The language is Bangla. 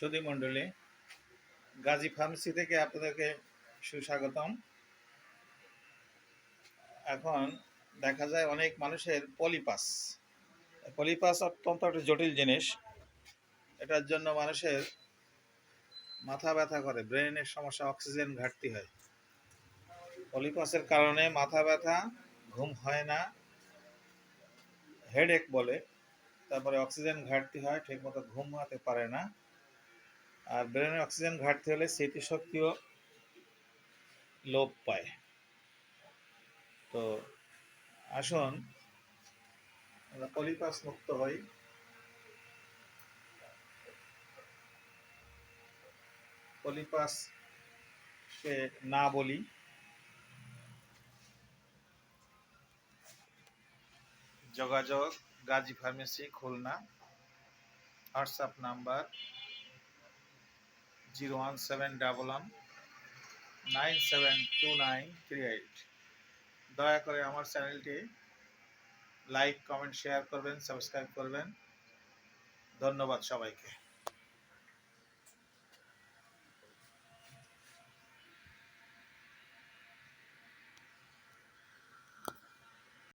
সুধী মণ্ডলী, গাজী ফার্মেসি থেকে আপনাদেরকে সুস্বাগতম। এখন দেখা যায় অনেক মানুষের পলিপাস। পলিপাস অত্যন্ত একটা জটিল জিনিস। এটার জন্য মানুষের মাথা ব্যথা করে, ব্রেনের সমস্যা, অক্সিজেন ঘাটতি হয়। পলিপাসের কারণে মাথা ব্যথা, ঘুম হয় না হেডেক বলে। তারপরে অক্সিজেন ঘাটতি হয়, ঠিকমতো ঘুমাতে পারে না। আর ব্রেনে অক্সিজেন ঘাটতি হলে স্মৃতিশক্তিও লোপ পায়। তো আসুন, আমরা পলিপাস মুক্ত হই। পলিপাসকে না বলি। যোগাযোগ, Gazi pharmacy, Khulna. WhatsApp number zero one seven double one nine seven two nine three eight. দয়া করে আমার চ্যানেলটি লাইক, কমেন্ট, শেয়ার করবেন, সাবস্ক্রাইব করবেন। ধন্যবাদ সবাইকে।